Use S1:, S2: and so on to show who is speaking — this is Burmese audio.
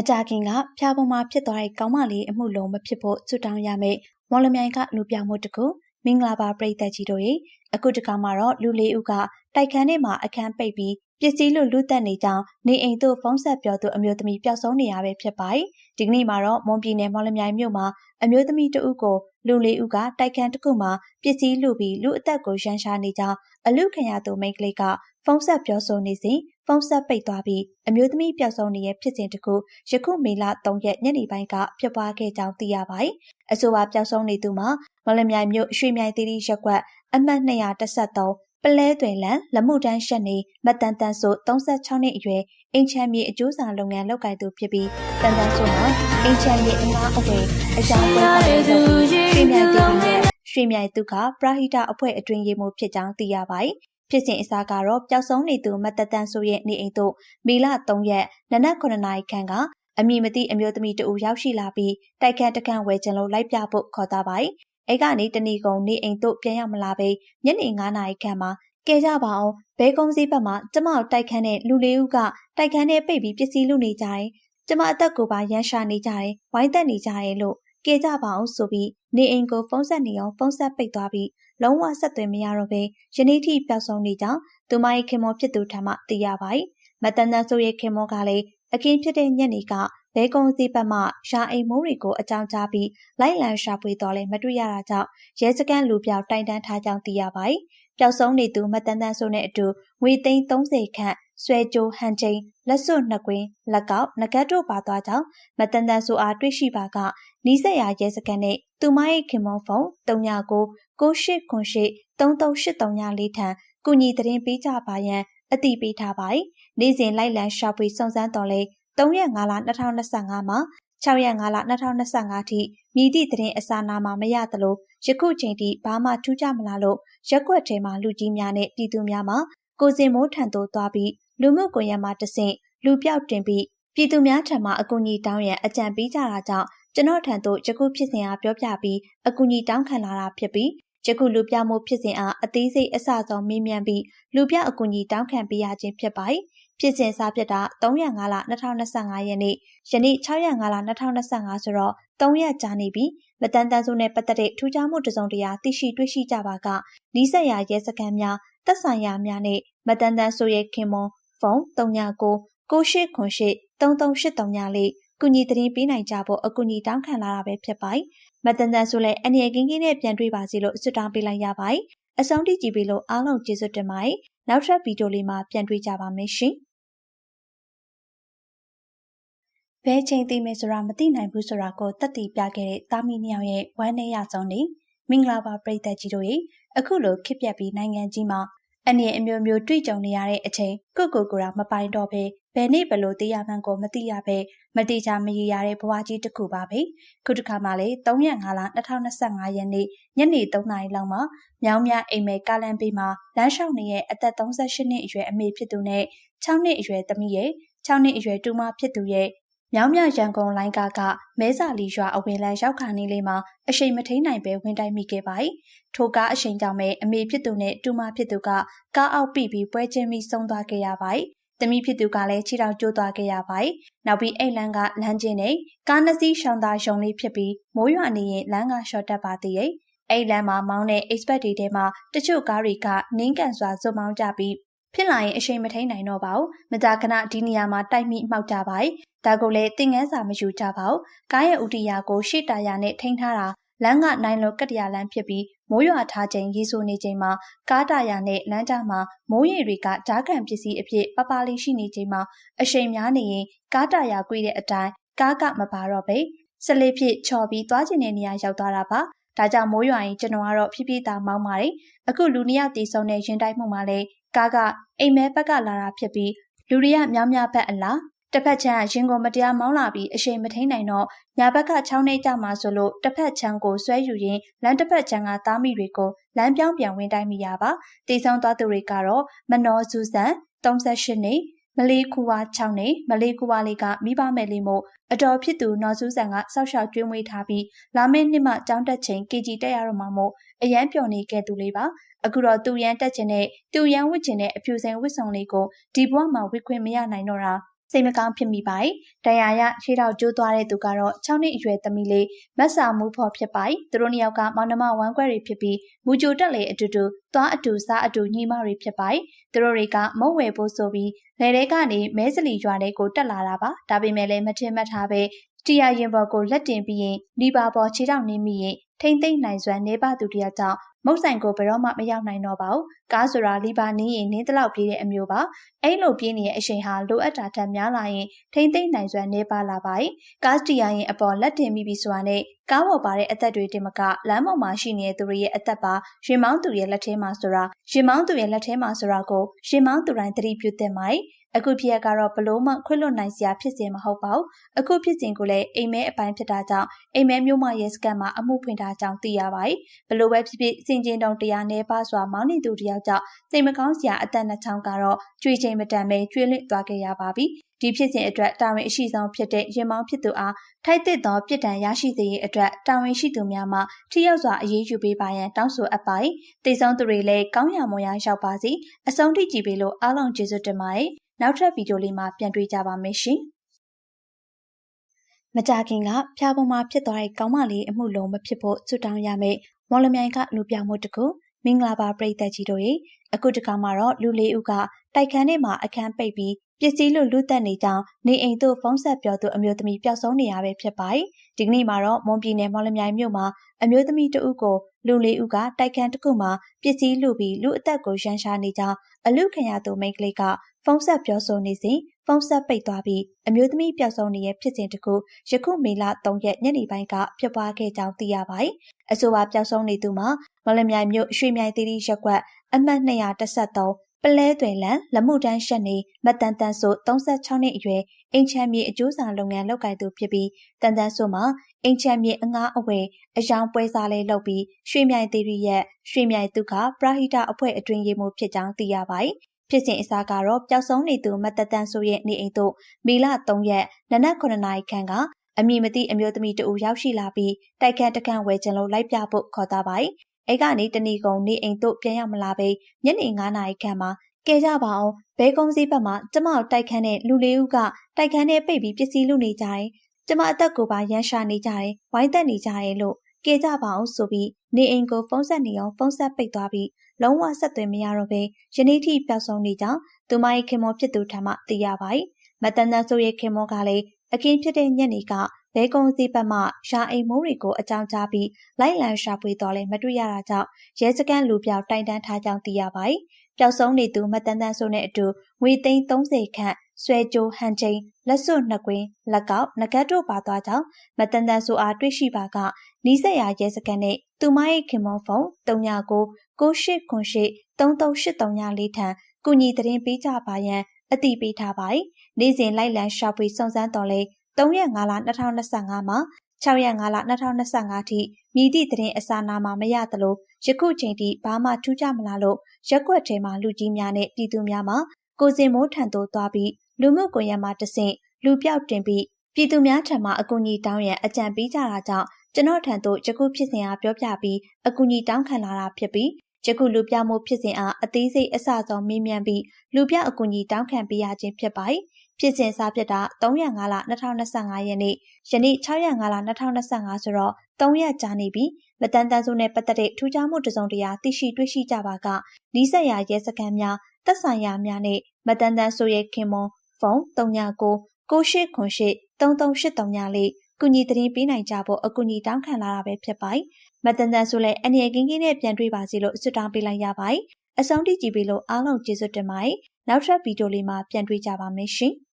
S1: မကြခင်ကဖျားပေါ်မှာဖြစ်သွားတဲ့ကောင်းမလေးအမှုလုံးမဖြစ်ဖို့စွတောင်းရမယ်မော်လမြိုင်ကလူပြောင်မှုတကူမင်္ဂလာပါပရိသတ်ကြီးတို့ရေအခုတခါမှာတော့လူလေးဦးကတိုက်ခန်းထဲမှာအခန်းပိတ်ပြီးပစ္စည်းလို့လူသက်နေကြောင်းနေအိမ်သို့ဖုံးဆက်ပြောသူအမျိုးသမီးပျောက်ဆုံးနေရပဲဖြစ်ပါတယ်ဒီကနေ့မှာတော့မွန်ပြည်နယ်မော်လမြိုင်မြို့မှာအမျိုးသမီးတဦးကိုလူလေးဦးကတိုက်ခန်းတစ်ခုမှာပစ္စည်းလူပြီးလူအသက်ကိုရန်ရှာနေကြောင်းအလူခံရသူမိန်းကလေးက ဖုံးဆက်ပြောဆိုနေစဉ်ဖုံးဆက်ပိတ်သွားပြီးအမျိုးသမီးပျောက်ဆုံးနေတဲ့ဖြစ်စဉ်တခုယခုမေလ3ရက်ညနေပိုင်းကဖြစ်ပွားခဲ့ကြောင်းသိရပါတယ်။အဆိုပါပျောက်ဆုံးနေသူမှာမလမြိုင်မြို့ရွှေမြိုင်သီရိရက်ကွက်အမှတ်213ပလဲသွယ်လန်လက်မှုတန်းရှက်နေမတန်တန်ဆို36နှစ်အရွယ်အင်ချမ်းမြေအကျိုးဆောင်လုပ်ငန်းလုပ်ကိုင်သူဖြစ်ပြီးတန်တန်ဆိုမှာအင်ချမ်းမြေအင်အားအဝယ်အကြောင်းပွဲပေါ်တဲ့သူရွှေမြိုင်သီရိရဲ့ရွှေမြိုင်သူကပရဟိတအဖွဲ့အတွင်ရေးမှုဖြစ်ကြောင်းသိရပါတယ် ဖြစ်စဉ်အစားကတော့ပျောက်ဆုံးနေသူမတတန်ဆိုရဲ့နေအိမ်သို့မေလ3ရက်နနက်9နာရီခန့်ကအမည်မသိအမျိုးသမီးတဦးရောက်ရှိလာပြီးတိုက်ခန်းတခန့်ဝယ်ကျင်လို့လိုက်ပြဖို့ခေါ်သားပါတယ်။အဲကနေတဏီကုံနေအိမ်သို့ပြန်ရောက်မလာပဲညနေ9နာရီခန့်မှာကဲကြပါအောင်ဘဲကုန်းစည်းဘက်မှာကျမတိုက်ခန်းနဲ့လူလေးဦးကတိုက်ခန်းထဲပိတ်ပြီးပစ္စည်းလူနေကြတယ်။ကျမအသက်ကိုပါရန်ရှာနေကြတယ်။ဝိုင်းသက်နေကြတယ်လို့ ကဲကြပါအောင်ဆိုပြီးနေအိမ်ကိုဖုံးဆက်နေအောင်ဖုံးဆက်ပိတ်သွားပြီးလုံးဝဆက်သွယ်မရတော့ဘဲယနေ့ထိပျောက်ဆုံးနေကြောင်းသူမရဲ့ခင်မောဖြစ်သူထံမှသိရပါတယ်။မတန်တန်ဆိုရဲ့ခင်မောကလည်းအခင်းဖြစ်တဲ့ညနေကဘဲကုံစီဘက်မှရာအိမ်မိုးတွေကိုအကြောင်းကြားပြီးလိုက်လံရှာဖွေတော့လဲမတွေ့ရတာကြောင့်ရဲစခန်းလူပြောက်တိုင်တန်းထားကြောင်းသိရပါတယ်။ပျောက်ဆုံးနေသူမတန်တန်ဆိုနဲ့အတူငွေသိန်း30ခန့် ဆွဲကြိုးဟန်ချိန်လက်စွပ်နှစ်ကွင်းလက်ကောက်ငကတ်တို့ပါသွားကြောင်းမတန်တန်ဆိုအားတွေ့ရှိပါကနီးစက်ရရဲစခန်းနဲ့သူမရဲ့ခင်မုံဖုံ39 9898 33834ထံကုညီသတင်းပေးကြပါရန်အတိပေးထားပါတယ်။နေ့စဉ်လိုက်လံရှာဖွေစုံစမ်းတော်လဲ3ရက်5လ2025မှာ6ရက်5လ2025ထိမြည်သည့်သတင်းအစာနာမှာမရသလိုယခုချိန်ထိဘာမှထူးခြားမလာလို့ရက်ွက်ထဲမှာလူကြီးများနဲ့ပြည်သူများမှာကိုစင်မိုးထံသို့သွားပြီး လူမှုကွန်ရက်မှာတဆင့်လူပြောက်တင်ပြီးပြည်သူများထံမှအကူအညီတောင်းရန်အကြံပေးကြတာကြောင့်ကျွန်တော်ထံသို့ယခုဖြစ်စဉ်အားပြောပြပြီးအကူအညီတောင်းခံလာတာဖြစ်ပြီးယခုလူပြမှုဖြစ်စဉ်အားအသေးစိတ်အစဆုံးမေးမြန်းပြီးလူပြအကူအညီတောင်းခံပေးရခြင်းဖြစ်ပါတယ်။ဖြစ်စဉ်စားဖြစ်တာ3ရက်5လ2025ရက်နေ့ယနေ့6ရက်5လ2025ဆိုတော့3ရက်ကြာနေပြီမတန်တန်ဆိုနဲ့ပတ်သက်တဲ့ထူးခြားမှုတစုံတရာသိရှိတွေ့ရှိကြပါကနီးစပ်ရာရဲစခန်းများသက်ဆိုင်ရာများနဲ့မတန်တန်ဆိုရဲ့ခင်မွန် ဖုန်း39 9898 33834ကုညီသတင်းပေးနိုင်ကြဖို့အကူအညီတောင်းခံလာတာပဲဖြစ်ပါတယ်။မတန်တန်ဆိုလဲအနေအကင်းကင်းနဲ့ပြန်တွေ့ပါစေလို့ဆွတောင်းပေးလိုက်ရပါတယ်။အဆုံးထိကြည့်ပြီးလို့အားလုံးကျေးဇူးတင်ပါတယ်။နောက်ထပ်ဗီဒီယိုလေးမှာပြန်တွေ့ကြပါမယ်ရှင်။ဘယ်ချိန်သိမယ်ဆိုတာမသိနိုင်ဘူးဆိုတာကိုတတ်တည်ပြခဲ့တဲ့တာမီနှစ်ယောက်ရဲ့ဝမ်းနည်းရဆုံးနေမင်္ဂလာပါပရိသတ်ကြီးတို့ရေအခုလိုခစ်ပြက်ပြီးနိုင်ငံကြီးမှာ အနေအမျိုးမျိုးတွေ့ကြုံနေရတဲ့အချိန်ကိုကိုကိုရာမပိုင်တော့ပဲဘယ်နေ့ဘလို့သိရမှန်းကိုမသိရပဲမတိချာမရရတဲ့ဘဝကြီးတစ်ခုပါပဲခုတစ်ခါမှလည်း3ရက်5လ2025ရက်နေ့ညနေ3နာရီလောက်မှာမြောင်းမြအိမ်မဲကားလန်ပေးမှာလမ်းလျှောက်နေရဲ့အသက်38နှစ်အရွယ်အမေဖြစ်သူနဲ့6နှစ်အရွယ်သမီးရဲ့6နှစ်အရွယ်တူမဖြစ်သူရဲ့ မြောင်းမြရန်ကုန်လိုင်းကားကမဲစာလီရွာအဝင်လန်းရောက်ခါနေလေးမှာအရှိန်မထိန်နိုင်ပဲဝင်တိုက်မိခဲ့ပါတယ်။ထိုကားအရှိန်ကြောင့်ပဲအမေဖြစ်သူနဲ့တူမဖြစ်သူကကားအောက်ပိပြီးပွဲချင်းပြီးဆုံးသွားခဲ့ရပါတယ်။သမီးဖြစ်သူကလည်းခြေထောက်ကျိုးသွားခဲ့ရပါတယ်။နောက်ပြီးအိတ်လန်းကလမ်းချင်းနဲ့ကားနှစ်စီးရှောင်းသားရုံလေးဖြစ်ပြီးမိုးရွာနေရင်လမ်းကရှော့တက်ပါသေးရဲ့။အိတ်လန်းမှာမောင်းတဲ့ expert တွေထဲမှာတချို့ကားတွေကနင်းကန်စွာဇွတ်မောင်းကြပြီးဖြစ်လာရင်အရှိန်မထိန်နိုင်တော့ပါဘူး။မကြာခဏဒီနေရာမှာတိုက်မိမှောက်ကြပါ යි ။ ဒါကိုလည်းတင်ငန်းစာမယူကြပါဘူး။ကားရဲ့ဥတီယာကိုရှေ့တာယာနဲ့ထိန်းထားတာလမ်းကနိုင်လွန်ကတ္တရာလမ်းဖြစ်ပြီးမိုးရွာထားချိန်ရေဆိုနေချိန်မှာကားတာယာနဲ့လမ်းကြားမှာမိုးရေတွေကဓာတ်ခံပစ္စည်းအဖြစ်ပပလေးရှိနေချိန်မှာအရှိန်များနေရင်ကားတာယာကွေးတဲ့အတိုင်းကားကမပါတော့ပဲစလေးဖြစ်ချော်ပြီးသွားကျင်တဲ့နေရာရောက်သွားတာပါဒါကြောင့်မိုးရွာရင်ကျွန်တော်ကတော့ဖြည်းဖြည်းသာမောင်းပါတယ်အခုလူနှစ်ယောက်တည်ဆုံတဲ့ရင်တိုက်မှုမှာလည်းကားကအိမ်မဲဘက်ကလာတာဖြစ်ပြီးလူတွေကမြောင်းများဘက်အလား တစ်ဖက်ချမ်းရင်ကိုမတရားမောင်းလာပြီးအရှိန်မထိန်နိုင်တော့ညာဘက်ကချောင်းနေကြမှာဆိုလို့တစ်ဖက်ချမ်းကိုဆွဲယူရင်းလမ်းတစ်ဖက်ချမ်းကသားမိတွေကိုလမ်းပြောင်းပြန်ဝင်တိုင်းမိရပါတေဆောင်သွားသူတွေကတော့မနောစုစံ38နှစ်မလေးကူဝါ6နှစ်မလေးကူဝါလေးကမိဘမယ်လေးမို့အတော်ဖြစ်သူနော်စုဆန်ကစောက်ရှောက်ကျွေးမွေးထားပြီးလာမယ့်နှစ်မှကျောင်းတက်ချိန် KG တက်ရတော့မှာမို့အရန်ပျော်နေခဲ့သူလေးပါအခုတော့သူရန်တက်ချင်တဲ့သူရန်ဝစ်ချင်တဲ့အဖြူစင်ဝစ်စုံလေးကိုဒီဘဝမှာဝစ်ခွင့်မရနိုင်တော့တာ စိတ်မကောင်းဖြစ်မိပါတယ်။ဒဏ်ရာရခြေထောက်ကျိုးသွားတဲ့သူကတော့6နှစ်အရွယ်သမီးလေးမတ်စာမှုဖော်ဖြစ်ပါတယ်။သူတို့နှစ်ယောက်ကမောင်နှမဝမ်းကွဲတွေဖြစ်ပြီးမူကြိုတက်လေအတူတူသွားအတူစားအတူညီမတွေဖြစ်ပါတယ်။သူတို့တွေကမုတ်ဝယ်ဖို့ဆိုပြီးလေထဲကနေမဲစလီရွာထဲကိုတက်လာတာပါ။ဒါပေမဲ့လည်းမထင်မှတ်ထားပဲ တီယာရင်ဘော်ကိုလက်တင်ပြီးရင်လီပါပေါ်ခြေထောက်နင်းမိရင်ထိမ့်သိမ့်နိုင်စွမ်းနေပါသူတယောက်ကြောင့်မုတ်ဆိုင်ကိုဘယ်တော့မှမရောက်နိုင်တော့ပါဘူးကားဆိုတာလီပါနင်းရင်နင်းတလောက်ပြေးတဲ့အမျိုးပါအဲ့လိုပြေးနေတဲ့အချိန်ဟာလိုအပ်တာထက်များလာရင်ထိမ့်သိမ့်နိုင်စွမ်းနေပါလာပါ යි ကားစတီယာရင်အပေါ်လက်တင်မိပြီဆိုတာနဲ့ကားပေါ်ပါတဲ့အသက်တွေတင်မကလမ်းပေါ်မှာရှိနေတဲ့သူတွေရဲ့အသက်ပါရင်မောင်းသူရဲ့လက်ထဲမှာဆိုတာရင်မောင်းသူရဲ့လက်ထဲမှာဆိုတာကိုရင်မောင်းသူတိုင်းသတိပြုသင့်ပါ အခုဖြစ်ရကတော့ဘလို့မှခွင့်လွတ်နိုင်စရာဖြစ်စဉ်မဟုတ်ပါဘူးအခုဖြစ်စဉ်ကိုလည်းအိမ်မဲအပိုင်းဖြစ်တာကြောင့်အိမ်မဲမျိုးမရဲစကန်မှာအမှုဖွင့်ထားကြောင်းသိရပါတယ်ဘလို့ပဲဖြစ်ဖြစ်စင်ကျင်တုံတရားနေပါစွာမောင်းနေသူတယောက်ကြောင့်စိတ်မကောင်းစရာအသက်နှချောင်းကတော့ကြွေချိန်မတန်ပဲကျွေးလွင့်သွားခဲ့ရပါပြီဒီဖြစ်စဉ်အတွက်တာဝန်အရှိဆုံးဖြစ်တဲ့ရင်မောင်းဖြစ်သူအားထိုက်တဲ့သောပြစ်ဒဏ်ရရှိစေရေးအတွက်တာဝန်ရှိသူများမှထိရောက်စွာအရေးယူပေးပါရန်တောင်းဆိုအပ်ပါတယ်။တိတ်ဆုံးသူတွေလည်းကောင်းရမွန်ရရောက်ပါစေ။အဆုံးထိကြည့်ပေးလို့အားလုံးကျေးဇူးတင်ပါတယ်။ နောက်ထပ်ဗီဒီယိုလေးမှာပြန်တွေ့ကြပါမယ်ရှင်။မကြခင်ကဖျားပေါ်မှာဖြစ်သွားတဲ့ကောင်းမလေးအမှုလုံးမဖြစ်ဖို့စွတောင်းရမယ်။မော်လမြိုင်ကလူပြောင်မှုတကူမင်္ဂလာပါပရိသတ်ကြီးတို့ရေအခုတခါမှာတော့လူလေးဦးကတိုက်ခန်းထဲမှာအခန်းပိတ်ပြီးပစ္စည်းလို့လူသက်နေကြောင်းနေအိမ်သို့ဖုံးဆက်ပြောသူအမျိုးသမီးပျောက်ဆုံးနေရပဲဖြစ်ပါတယ်။ဒီကနေ့မှာတော့မွန်ပြည်နယ်မော်လမြိုင်မြို့မှာအမျိုးသမီးတဦးကို လူလေးဦးကတိုက်ခန်းတစ်ခုမှာပစ္စည်းလူပြီးလူအသက်ကိုရန်ရှာနေကြောင်းအလူခံရသူမိန်းကလေးကဖုံးဆက်ပြောဆိုနေစဉ်ဖုံးဆက်ပိတ်သွားပြီးအမျိုးသမီးပျောက်ဆုံးနေတဲ့ဖြစ်စဉ်တခုယခုမေလ3ရက်ညနေပိုင်းကဖြစ်ပွားခဲ့ကြောင်းသိရပါတယ်။အဆိုပါပျောက်ဆုံးနေသူမှာမော်လမြိုင်မြို့ရွှေမြိုင်သီရိရက်ကွက်အမှတ်213 ပလဲသွယ်လန်လက်မှုတန်းရှက်နေမတန်တန်ဆို36နှစ်အရွယ်အိမ်ချမ်းမြေအကျိုးဆောင်လုပ်ငန်းလုပ်ကိုင်သူဖြစ်ပြီးတန်တန်ဆိုမှာအိမ်ချမ်းမြေအငားအဝယ်အယောင်ပွဲစားလေးလုပ်ပြီးရွှေမြိုင်သီရိရဲ့ရွှေမြိုင်သူကပရာဟိတအဖွဲ့အတွင်းရေးမှုဖြစ်ကြောင်းသိရပါတယ်ဖြစ်စဉ်အစားကတော့ပျောက်ဆုံးနေသူမတတန်ဆိုရဲ့နေအိမ်သို့မီလ3ရက်နနက်9နာရီခန့်ကအမည်မသိအမျိုးသမီးတဦးရောက်ရှိလာပြီးတိုက်ခတ်တခန့်ဝဲကျင်လို့လိုက်ပြဖို့ခေါ်သားပါတယ်။ အဲ့ကနေတဏီကုံနေအိမ်သို့ပြန်ရမလာပဲညနေ9နာရီခန့်မှာကဲကြပါအောင်ဘဲကုန်းစည်းဘက်မှာကျမတိုက်ခန်းတဲ့လူလေးဦးကတိုက်ခန်းထဲပိတ်ပြီးပစ္စည်းလူနေကြတယ်။ကျမအသက်ကိုပါရန်ရှာနေကြတယ်။ဝိုင်းသက်နေကြတယ်လို့ကဲကြပါအောင်ဆိုပြီးနေအိမ်ကိုဖုံးဆက်နေအောင်ဖုံးဆက်ပိတ်သွားပြီးလုံးဝဆက်သွယ်မရတော့ဘဲယနေ့ထိပျောက်ဆုံးနေကြောင်းသူမရဲ့ခင်မောဖြစ်သူထံမှသိရပါတယ်။မတန်တန်ဆိုရဲ့ခင်မောကလည်းအခင်းဖြစ်တဲ့ညနေက ဘဲကုန်းစီးပတ်မှရှာအိမ်မိုးတွေကိုအကြောင်းကြားပြီးလိုက်လံရှာဖွေတော်လဲမတွေ့ရတာကြောင့်ရဲစခန်းလူပြောက်တိုင်တန်းထားကြောင်းသိရပါတယ်။ပျောက်ဆုံးနေသူမတန်တန်ဆိုတဲ့အတူငွေသိန်း30ခန့်ဆွဲကြိုးဟန်ချိန်လက်စွပ်နှစ်ကွင်းလက်ကောက်ငကတ်တို့ပါသွားကြောင်းမတန်တန်ဆိုအားတွေ့ရှိပါကနီးစက်ရရဲစခန်းနဲ့သူမရဲ့ခင်မုံဖုန်း39 9898 33834ထံကုညီသတင်းပေးကြပါရန်အတိပေးထားပါတယ်။နေ့စဉ်လိုက်လံရှာဖွေစုံစမ်းတော်လဲ 3ရက်5လ2025မှာ6ရက်5လ2025ထိမြည်သည့်သတင်းအစာနာမှာမရသလိုယခုချိန်ထိဘာမှထူးခြားမလာလို့ရက်ွက်ထဲမှာလူကြီးများနဲ့ပြည်သူများမှာကိုစင်မိုးထံသို့သွားပြီးလူမှုကွန်ရက်မှာတဆင့်လူပြောက်တင်ပြီးပြည်သူများထံမှအကူအညီတောင်းရန်အကြံပေးကြတာကြောင့်ကျွန်တော်ထံသို့ယခုဖြစ်စဉ်အားပြောပြပြီးအကူအညီတောင်းခံလာတာဖြစ်ပြီး ယခုလူပြမှုဖြစ်စဉ်အားအသေးစိတ်အစဆုံးမေးမြန်းပြီးလူပြအကူအညီတောင်းခံပေးရခြင်းဖြစ်ပါတယ်။ဖြစ်စဉ်စားဖြစ်တာ3ရက်5လ2025ရက်နေ့ယနေ့6ရက်5လ2025ဆိုတော့3ရက်ကြာနေပြီမတန်တန်ဆိုနဲ့ပတ်သက်တဲ့ထူးခြားမှုတစုံတရာသိရှိတွေ့ရှိကြပါကနီးစပ်ရာရဲစခန်းများသက်ဆိုင်ရာများနဲ့မတန်တန်ဆိုရဲ့ခင်မွန်ဖုန်း39 9898 33834 ကုညီသတင်းပေးနိုင်ကြဖို့အကူအညီတောင်းခံလာတာပဲဖြစ်ပါတယ်။မတန်တန်ဆိုလဲအနေအကင်းကင်းနဲ့ပြန်တွေ့ပါစေလို့ဆုတောင်းပေးလိုက်ရပါတယ်။အဆုံးထိကြည့်ပြီးလို့အားလုံးကျေးဇူးတင်ပါတယ်။နောက်ထပ်ဗီဒီယိုလေးမှာပြန်တွေ့ကြပါမယ်ရှင်။